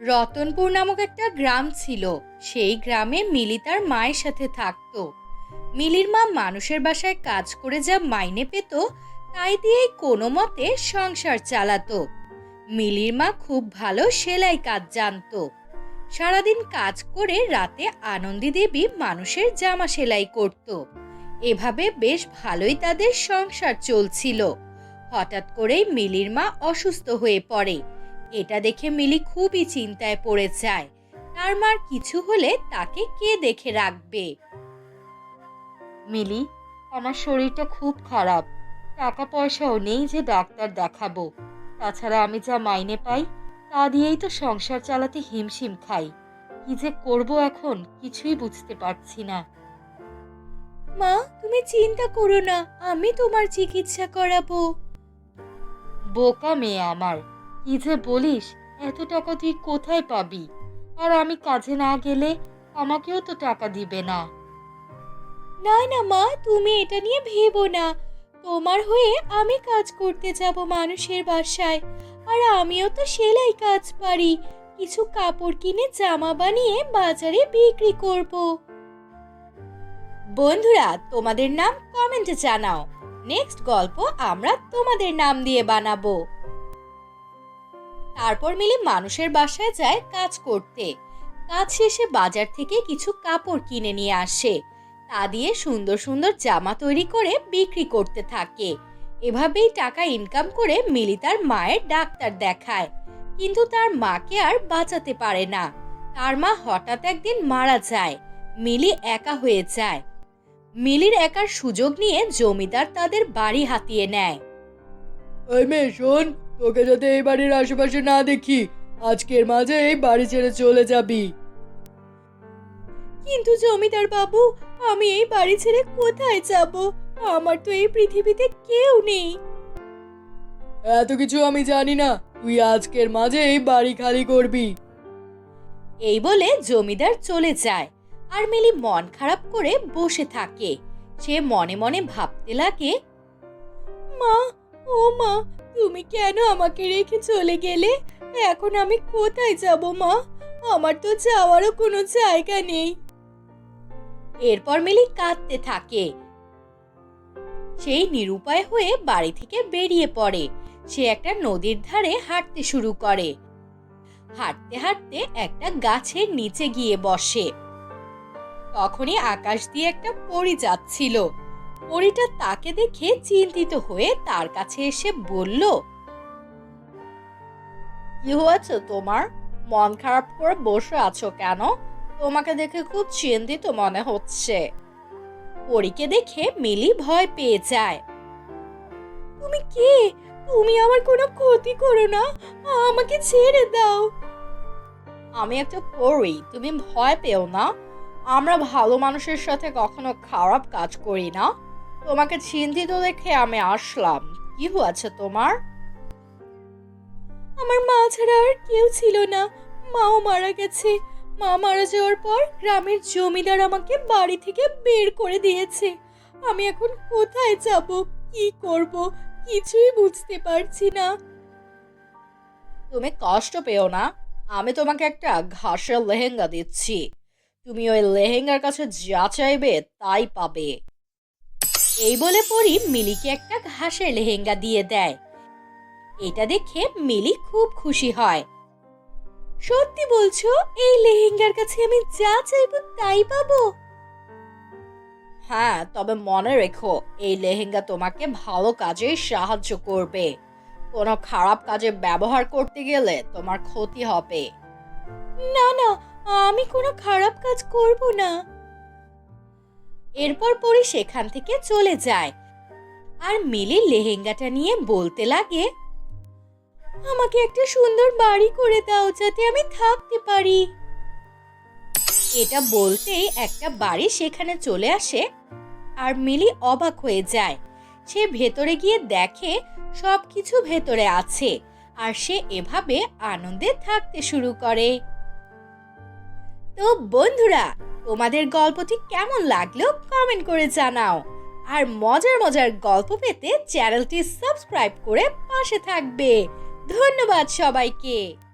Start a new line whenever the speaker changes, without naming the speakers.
রতনপুর নামক একটা গ্রাম ছিল। সেই গ্রামে মিলি তার মায়ের সাথে থাকতো। মিলির মা মানুষের বাসায় কাজ করে যা মাইনে পেত, তাই দিয়েই কোনো মতে সংসার চালাতো। মিলির মা খুব ভালো সেলাই কাজ জানতো। সারাদিন কাজ করে রাতে আনন্দী দেবী মানুষের জামা সেলাই করত। এভাবে বেশ ভালোই তাদের সংসার চলছিল। হঠাৎ করেই মিলির মা অসুস্থ হয়ে পড়ে। এটা দেখে মিলি খুবই চিন্তায় পড়ে যায়। তার মার কিছু হলে তাকে কে দেখে রাখবে? মিলি, আমার শরীরটা খুব খারাপ। টাকা পয়সাও নেই যে ডাক্তার দেখাবো। তাছাড়া আমি যা মাইনে পাই, তা দিয়েই তো সংসার চালাতে হিমশিম খাই। কি যে করব এখন, কিছুই বুঝতে পারছি না। মা, তুমি চিন্তা করো না, আমি তোমার চিকিৎসা করাবো। বোকা মেয়ে আমার। কি যে বলিস, এত টাকা তুই কোথায় পাবি? আর আমি কাজে না গেলে আমাকেও তো টাকা দিবে না। না না মা, তুমি এটা নিয়ে ভেবো না। তোমার হয়ে আমি কাজ করতে যাব মানুষের বাসায়। আর আমিও তো সেলাই কাজ পারি। কিছু কাপড় কিনে জামা বানিয়ে বাজারে বিক্রি করব। বন্ধুরা, তোমাদের নাম কমেন্টে জানাও। নেক্সট গল্প আমরা তোমাদের নাম দিয়ে বানাবো। তারপর মিলি মানুষের বাসায় যায় কাজ করতে। কাজ শেষে বাজার থেকে কিছু কাপড় কিনে নিয়ে আসে। তা দিয়ে সুন্দর সুন্দর জামা তৈরি করে বিক্রি করতে থাকে। এভাবেই টাকা ইনকাম করে মিলি তার মায়ের ডাক্তার দেখায়। কিন্তু তার মাকে আর বাঁচাতে পারে না। তার মা হঠাৎ একদিন মারা যায়। মিলি একা হয়ে যায়। মিলির একার সুযোগ নিয়ে জমিদার তাদের বাড়ি হাতিয়ে নেয়।
শোন। তোকে যাতে এই বাড়ির আশেপাশে না দেখি আজকের মাঝে এই বাড়ি ছেড়ে চলে যাবি।
কিন্তু জমিদার বাবু আমি এই বাড়ি ছেড়ে কোথায় যাব? আমার তো এই পৃথিবীতে কেউ নেই।
এত কিছু আমি জানি না তুই আজকের মাঝে এই বাড়ি খালি করবি।
এই বলে জমিদার চলে যায় আর মিলি মন খারাপ করে বসে থাকে। সে মনে মনে ভাবতে লাগে মা ও মা, তুমি কেন আমাকে রেখে চলে গেলে? এখন আমি কোথায় যাব মা? আমার তো যাওয়ারও কোনো জায়গা নেই। এরপর মিলি কাঁদতে থাকে। সেই নিরুপায় হয়ে বাড়ি থেকে বেরিয়ে পড়ে। সে একটা নদীর ধারে হাঁটতে শুরু করে। হাঁটতে হাঁটতে একটা গাছের নিচে গিয়ে বসে। তখনই আকাশ দিয়ে একটা পরি যাচ্ছিল। পরিটা তাকে দেখে চিন্তিত হয়ে তার কাছে এসে বলল, কি হয়েছে তোমার? মন খারাপ করে বসে আছো কেন? তোমাকে দেখে খুব চিন্তিত মনে হচ্ছে পরীকে দেখে মিলি ভয় পেয়ে যায়। তুমি কে? তুমি আমার কোনো ক্ষতি করো না। আমাকে ছেড়ে দাও। আমি একটা পড়ি তুমি ভয় পেও না। আমরা ভালো মানুষের সাথে কখনো খারাপ কাজ করি না। তোমাকে চিন্তিত দেখে আমি আসলাম। কি হয়েছে তোমার? আমার মা ছাড়া আর কেউ ছিল না। মাও মারা গেছে। মা মারা যাওয়ার পর গ্রামের জমিদার আমাকে বাড়ি থেকে বের করে দিয়েছে। আমি এখন কোথায় যাব? কি করব? কিছুই বুঝতে পারছি না। তুমি কষ্ট পেও না। আমি তোমাকে একটা ঘাসের লেহেঙ্গা দিচ্ছি। তুমি ওই লেহেঙ্গার কাছে যা চাইবে তাই পাবে। এই বলে পরি মিলিকে একটা ঘাসের লেহেঙ্গা দিয়ে দেয়। এটা দেখে মিলি খুব খুশি হয়। সত্যি বলছো, এই লেহেঙ্গার কাছে আমি যা চাইব তাই পাবো? হ্যাঁ তবে মনে রেখো, এই লেহেঙ্গা তোমাকে ভালো কাজে সাহায্য করবে। কোনো খারাপ কাজে ব্যবহার করতে গেলে তোমার ক্ষতি হবে। না না, আমি কোনো খারাপ কাজ করব না। এরপর পরি সেখান থেকে চলে যায়। আর মিলি লেহেঙ্গাটা নিয়ে বলতে লাগে, আমাকে একটা সুন্দর বাড়ি করে দাও যাতে আমি থাকতে পারি। এটা বলতেই একটা বাড়ি সেখানে চলে আসে আর মিলি অবাক হয়ে যায়। সে ভেতরে গিয়ে দেখে সব কিছু ভেতরে আছে আর সে এভাবে আনন্দে থাকতে শুরু করে। তো বন্ধুরা তোমাদের গল্পটি কেমন লাগল কমেন্ট করে জানাও। আর মজার মজার গল্প পেতে চ্যানেলটি সাবস্ক্রাইব করে পাশে থাকবে। ধন্যবাদ সবাইকে।